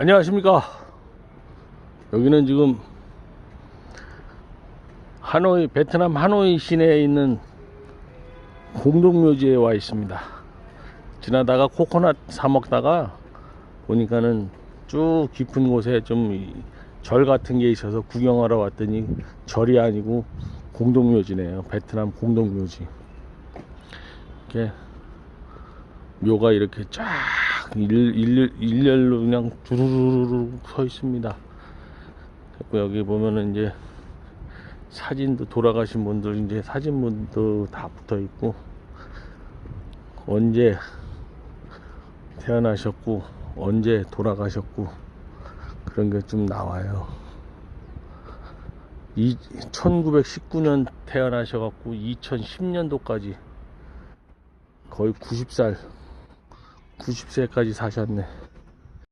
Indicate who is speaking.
Speaker 1: 안녕하십니까. 여기는 지금 하노이, 베트남 하노이 시내에 있는 공동묘지에 와 있습니다. 지나다가 코코넛 사 먹다가 보니까는 쭉 깊은 곳에 좀 절 같은 게 있어서 구경하러 왔더니 절이 아니고 공동묘지네요. 베트남 공동묘지. 이렇게 묘가 이렇게 쫙 일, 일, 일렬로 그냥 두루루루 서 있습니다. 그리고 여기 보면은 이제 사진도 돌아가신 분들 이제 사진분도 다 붙어 있고 언제 태어나셨고 언제 돌아가셨고 그런 게 좀 나와요. 이 1919년 태어나셔갖고 2010년도까지 거의 90살 90세까지 사셨네.